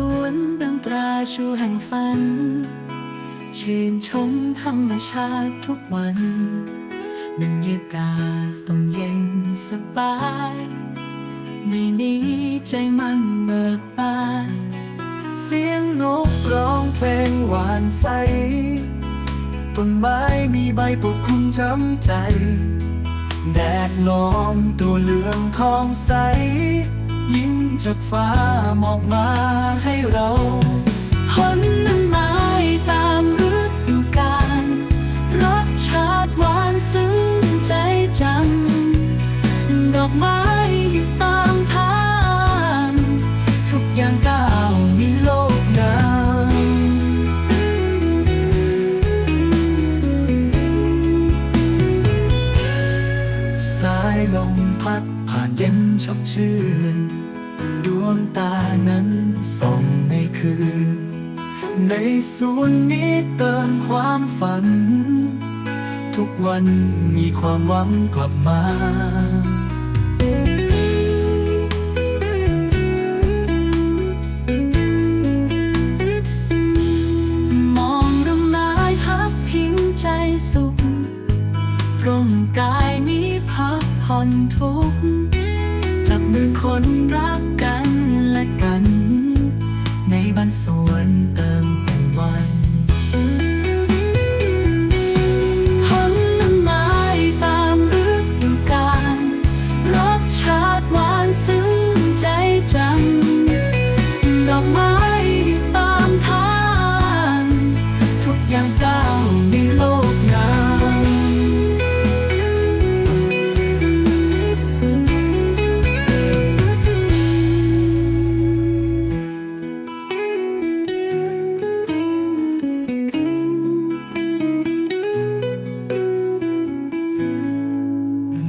สวนดังตราชูแห่งฝัน ชื่นชมธรรมชาติทุกวันบรรยากาศต้องเย็นสบาย ไม่นี้ใจมันเบิกบาน เสียงนกร้องเพลงหวานใส ต้นไม้มีใบปกคลุมจำใจ แดดล้อมตัวเหลืองทองใส ยิ้มจากฟ้ามองมาให้เราผลไม้ตามฤดูกาลรสชาติหวานซึ้งใจจังดอกไม้านเย็นชอบชื่น ดวงตานั้นส่องในคืน ในสวนนี้เติมความฝัน ทุกวันมีความหวังกลับมามองดอกไม้พักพิงใจสุขร่มกายนี้พักผ่อนทุก หรือคนรักกันและกัน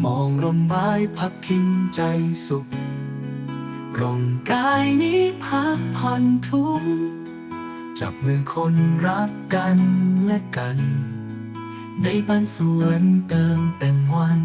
มองร่มไม้พักพิงใจสุขกล่อมกายนี้พักผ่อนทุกจับมือคนรักกันและกันในบ้านสวนเติมเต็มวัน